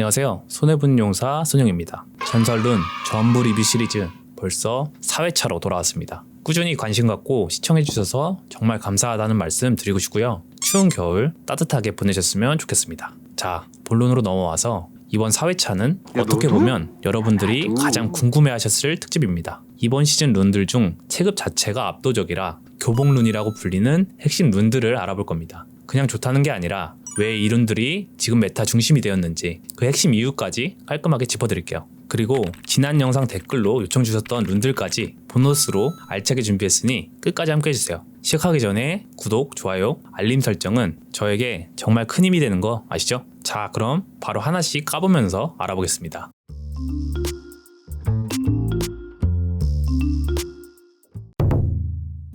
안녕하세요. 손해분 용사 손영입니다. 전설룬 전부 리뷰 시리즈 벌써 4회차로 돌아왔습니다. 꾸준히 관심 갖고 시청해주셔서 정말 감사하다는 말씀 드리고 싶고요. 추운 겨울 따뜻하게 보내셨으면 좋겠습니다. 자, 본론으로 넘어와서 이번 4회차는 야, 어떻게? 보면 여러분들이 나도. 가장 궁금해 하셨을 특집입니다. 이번 시즌 룬들 중 체급 자체가 압도적이라 교복 룬이라고 불리는 핵심 룬들을 알아볼 겁니다. 그냥 좋다는 게 아니라 왜이 룬들이 지금 메타 중심이 되었는지 그 핵심 이유까지 깔끔하게 짚어드릴게요. 그리고 지난 영상 댓글로 요청 주셨던 룬들까지 보너스로 알차게 준비했으니 끝까지 함께 해주세요. 시작하기 전에 구독, 좋아요, 알림 설정은 저에게 정말 큰 힘이 되는 거 아시죠? 자, 그럼 바로 하나씩 까보면서 알아보겠습니다.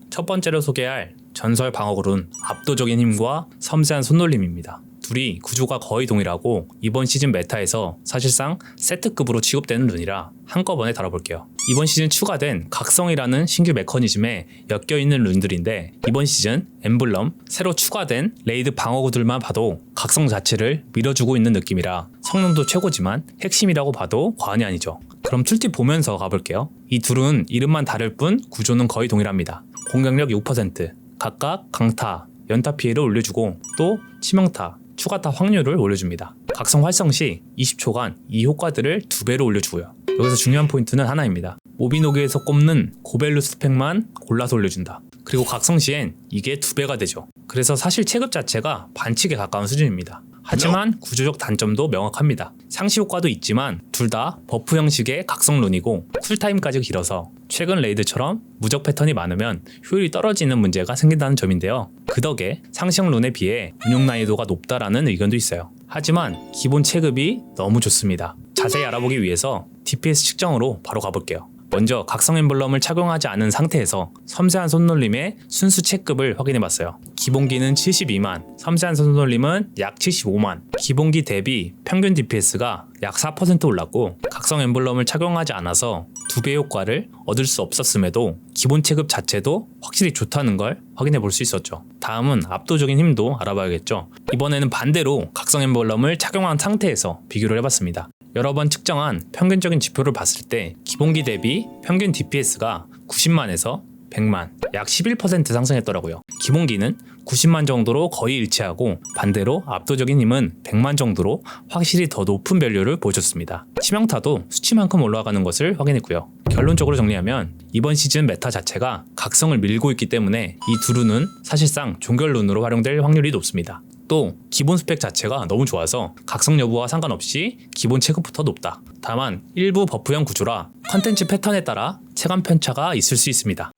첫 번째로 소개할 전설 방어굴은 압도적인 힘과 섬세한 손놀림입니다. 둘이 구조가 거의 동일하고 이번 시즌 메타에서 사실상 세트급으로 취급되는 룬이라 한꺼번에 다뤄볼게요. 이번 시즌 추가된 각성이라는 신규 메커니즘에 엮여있는 룬들인데 이번 시즌 엠블럼 새로 추가된 레이드 방어구들만 봐도 각성 자체를 밀어주고 있는 느낌이라 성능도 최고지만 핵심이라고 봐도 과언이 아니죠. 그럼 툴팁 보면서 가볼게요. 이 둘은 이름만 다를 뿐 구조는 거의 동일합니다. 공격력 6%, 각각 강타, 연타 피해를 올려주고 또 치명타, 추가타 확률을 올려줍니다. 각성 활성 시 20초간 이 효과들을 두 배로 올려주고요. 여기서 중요한 포인트는 하나입니다. 모비노기에서 꼽는 고밸류 스펙만 골라서 올려준다. 그리고 각성 시엔 이게 두 배가 되죠. 그래서 사실 체급 자체가 반칙에 가까운 수준입니다. 하지만 구조적 단점도 명확합니다. 상시 효과도 있지만 둘 다 버프 형식의 각성 룬이고 쿨타임까지 길어서 최근 레이드처럼 무적 패턴이 많으면 효율이 떨어지는 문제가 생긴다는 점인데요. 그 덕에 상시형 룬에 비해 운용 난이도가 높다라는 의견도 있어요. 하지만 기본 체급이 너무 좋습니다. 자세히 알아보기 위해서 DPS 측정으로 바로 가볼게요. 먼저 각성 엠블럼을 착용하지 않은 상태에서 섬세한 손놀림의 순수 체급을 확인해 봤어요. 기본기는 72만, 섬세한 손놀림은 약 75만. 기본기 대비 평균 DPS가 약 4% 올랐고 각성 엠블럼을 착용하지 않아서 두 배 효과를 얻을 수 없었음에도 기본 체급 자체도 확실히 좋다는 걸 확인해 볼 수 있었죠. 다음은 압도적인 힘도 알아봐야겠죠. 이번에는 반대로 각성 엠블럼을 착용한 상태에서 비교를 해봤습니다. 여러 번 측정한 평균적인 지표를 봤을 때 기본기 대비 평균 DPS가 90만에서 100만, 약 11% 상승했더라고요. 기본기는 90만 정도로 거의 일치하고 반대로 압도적인 힘은 100만 정도로 확실히 더 높은 밸류를 보여줬습니다. 치명타도 수치만큼 올라가는 것을 확인했고요. 결론적으로 정리하면 이번 시즌 메타 자체가 각성을 밀고 있기 때문에 이 두 룬은 사실상 종결 룬으로 활용될 확률이 높습니다. 또 기본 스펙 자체가 너무 좋아서 각성 여부와 상관없이 기본 체급부터 높다. 다만 일부 버프형 구조라 컨텐츠 패턴에 따라 체감 편차가 있을 수 있습니다.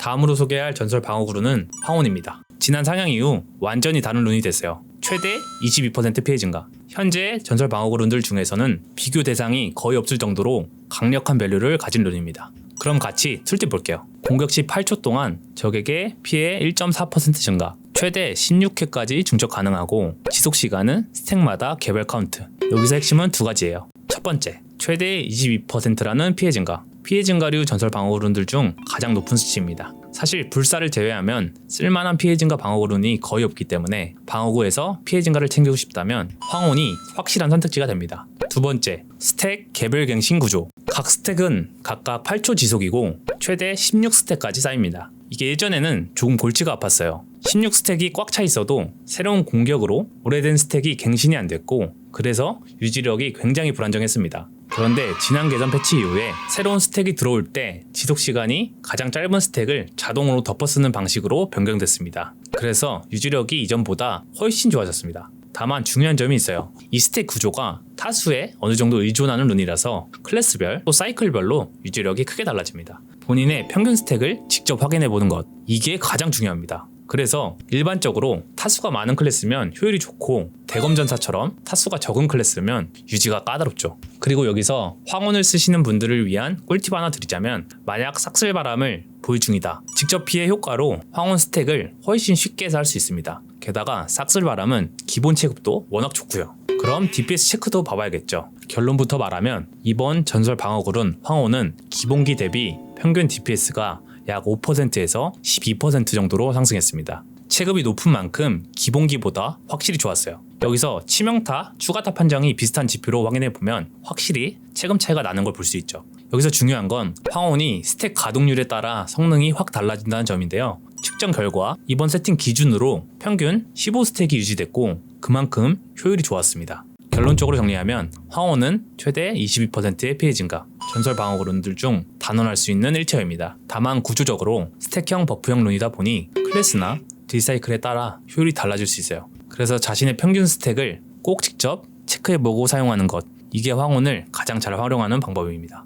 다음으로 소개할 전설 방어 구루는 황혼입니다. 지난 상향 이후 완전히 다른 룬이 됐어요. 최대 22% 피해 증가. 현재 전설 방어 구룬들 중에서는 비교 대상이 거의 없을 정도로 강력한 밸류를 가진 룬입니다. 그럼 같이 툴팁 볼게요. 공격 시 8초 동안 적에게 피해 1.4% 증가, 최대 16회까지 중첩 가능하고 지속 시간은 스택마다 개별 카운트. 여기서 핵심은 두 가지예요. 첫 번째, 최대 22%라는 피해 증가. 피해 증가류 전설 방어run들 중 가장 높은 수치입니다. 사실 불사를 제외하면 쓸만한 피해 증가 방어run이 거의 없기 때문에 방어구에서 피해 증가를 챙기고 싶다면 황혼이 확실한 선택지가 됩니다. 두 번째, 스택 개별 갱신 구조. 각 스택은 각각 8초 지속이고 최대 16스택까지 쌓입니다. 이게 예전에는 조금 골치가 아팠어요. 16스택이 꽉 차 있어도 새로운 공격으로 오래된 스택이 갱신이 안 됐고 그래서 유지력이 굉장히 불안정했습니다. 그런데 지난 개선 패치 이후에 새로운 스택이 들어올 때 지속 시간이 가장 짧은 스택을 자동으로 덮어 쓰는 방식으로 변경됐습니다. 그래서 유지력이 이전보다 훨씬 좋아졌습니다. 다만 중요한 점이 있어요. 이 스택 구조가 타수에 어느 정도 의존하는 룬이라서 클래스별 또 사이클별로 유지력이 크게 달라집니다. 본인의 평균 스택을 직접 확인해 보는 것 이게 가장 중요합니다. 그래서 일반적으로 타수가 많은 클래스면 효율이 좋고 대검전사처럼 타수가 적은 클래스면 유지가 까다롭죠. 그리고 여기서 황혼을 쓰시는 분들을 위한 꿀팁 하나 드리자면 만약 삭슬바람을 보유 중이다. 직접 피해 효과로 황혼 스택을 훨씬 쉽게 해서 할 수 있습니다. 게다가 삭슬바람은 기본 체급도 워낙 좋고요. 그럼 DPS 체크도 봐봐야겠죠. 결론부터 말하면 이번 전설 방어굴은 황혼은 기본기 대비 평균 DPS가 약 5%에서 12% 정도로 상승했습니다. 체급이 높은 만큼 기본기보다 확실히 좋았어요. 여기서 치명타, 추가타 판정이 비슷한 지표로 확인해 보면 확실히 체감 차이가 나는 걸 볼 수 있죠. 여기서 중요한 건 황혼이 스택 가동률에 따라 성능이 확 달라진다는 점인데요. 측정 결과 이번 세팅 기준으로 평균 15스택이 유지됐고 그만큼 효율이 좋았습니다. 결론적으로 정리하면 황혼은 최대 22%의 피해 증가, 전설 방어 룬들 중 단언할 수 있는 일체입니다. 다만 구조적으로 스택형 버프형 룬이다 보니 클래스나 딜사이클에 따라 효율이 달라질 수 있어요. 그래서 자신의 평균 스택을 꼭 직접 체크해보고 사용하는 것 이게 황혼을 가장 잘 활용하는 방법입니다.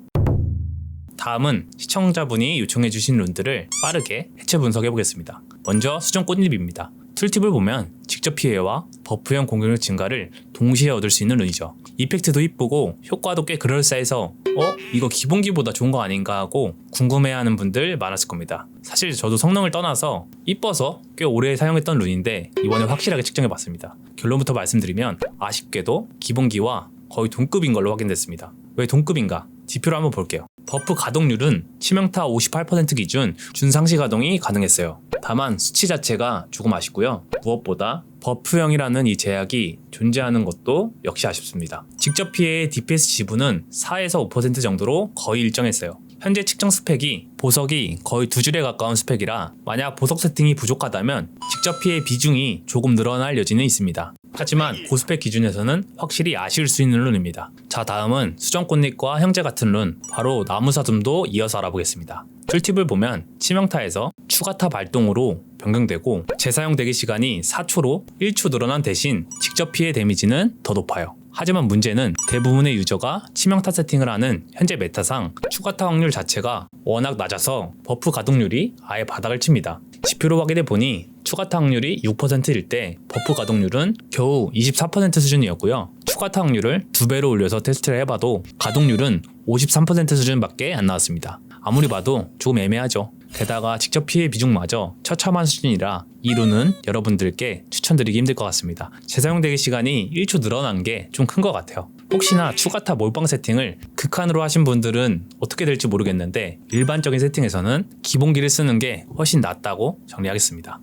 다음은 시청자분이 요청해주신 룬들을 빠르게 해체 분석해 보겠습니다. 먼저 수정 꽃잎입니다. 툴팁을 보면 직접 피해와 버프형 공격력 증가를 동시에 얻을 수 있는 룬이죠. 이펙트도 이쁘고 효과도 꽤 그럴싸해서 어? 이거 기본기보다 좋은 거 아닌가 하고 궁금해하는 분들 많았을 겁니다. 사실 저도 성능을 떠나서 이뻐서 꽤 오래 사용했던 룬인데 이번에 확실하게 측정해봤습니다. 결론부터 말씀드리면 아쉽게도 기본기와 거의 동급인 걸로 확인됐습니다. 왜 동급인가? 지표를 한번 볼게요. 버프 가동률은 치명타 58% 기준 준상시 가동이 가능했어요. 다만 수치 자체가 조금 아쉽고요. 무엇보다 버프형이라는 이 제약이 존재하는 것도 역시 아쉽습니다. 직접 피해의 DPS 지분은 4에서 5% 정도로 거의 일정했어요. 현재 측정 스펙이 보석이 거의 두 줄에 가까운 스펙이라 만약 보석 세팅이 부족하다면 직접 피해 비중이 조금 늘어날 여지는 있습니다. 하지만 고스펙 기준에서는 확실히 아쉬울 수 있는 룬입니다. 자 다음은 수정꽃잎과 형제 같은 룬 바로 나무사둠도 이어서 알아보겠습니다. 툴팁을 보면 치명타에서 추가타 발동으로 변경되고 재사용 대기 시간이 4초로 1초 늘어난 대신 직접 피해 데미지는 더 높아요. 하지만 문제는 대부분의 유저가 치명타 세팅을 하는 현재 메타상 추가타 확률 자체가 워낙 낮아서 버프 가동률이 아예 바닥을 칩니다. 지표로 확인해 보니 추가타 확률이 6%일 때 버프 가동률은 겨우 24% 수준이었고요. 추가타 확률을 두 배로 올려서 테스트를 해봐도 가동률은 53% 수준밖에 안 나왔습니다. 아무리 봐도 조금 애매하죠. 게다가 직접 피해 비중마저 처참한 수준이라 이 룬은 여러분들께 추천드리기 힘들 것 같습니다. 재사용 대기 시간이 1초 늘어난 게 좀 큰 것 같아요. 혹시나 추가타 몰빵 세팅을 극한으로 하신 분들은 어떻게 될지 모르겠는데 일반적인 세팅에서는 기본기를 쓰는 게 훨씬 낫다고 정리하겠습니다.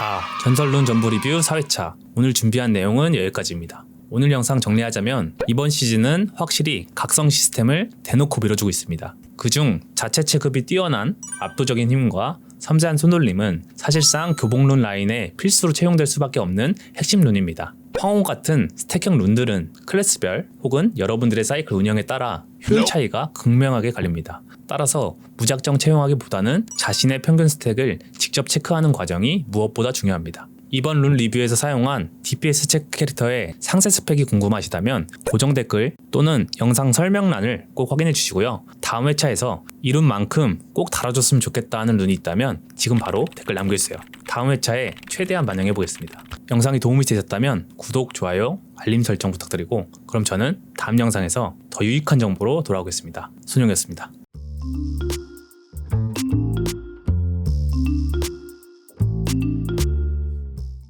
자, 전설룬 전부 리뷰 4회차. 오늘 준비한 내용은 여기까지입니다. 오늘 영상 정리하자면 이번 시즌은 확실히 각성 시스템을 대놓고 밀어주고 있습니다. 그중 자체 체급이 뛰어난 압도적인 힘과 섬세한 손놀림은 사실상 교복룬 라인에 필수로 채용될 수밖에 없는 핵심 룬입니다. 황호 같은 스택형 룬들은 클래스별 혹은 여러분들의 사이클 운영에 따라 효율 차이가 극명하게 갈립니다. 따라서 무작정 채용하기보다는 자신의 평균 스택을 직접 체크하는 과정이 무엇보다 중요합니다. 이번 룬 리뷰에서 사용한 DPS 체크 캐릭터의 상세 스펙이 궁금하시다면 고정 댓글 또는 영상 설명란을 꼭 확인해 주시고요. 다음 회차에서 이 룬만큼 꼭 달아줬으면 좋겠다 하는 룬이 있다면 지금 바로 댓글 남겨주세요. 다음 회차에 최대한 반영해 보겠습니다. 영상이 도움이 되셨다면 구독, 좋아요, 알림 설정 부탁드리고 그럼 저는 다음 영상에서 더 유익한 정보로 돌아오겠습니다. 손용이었습니다.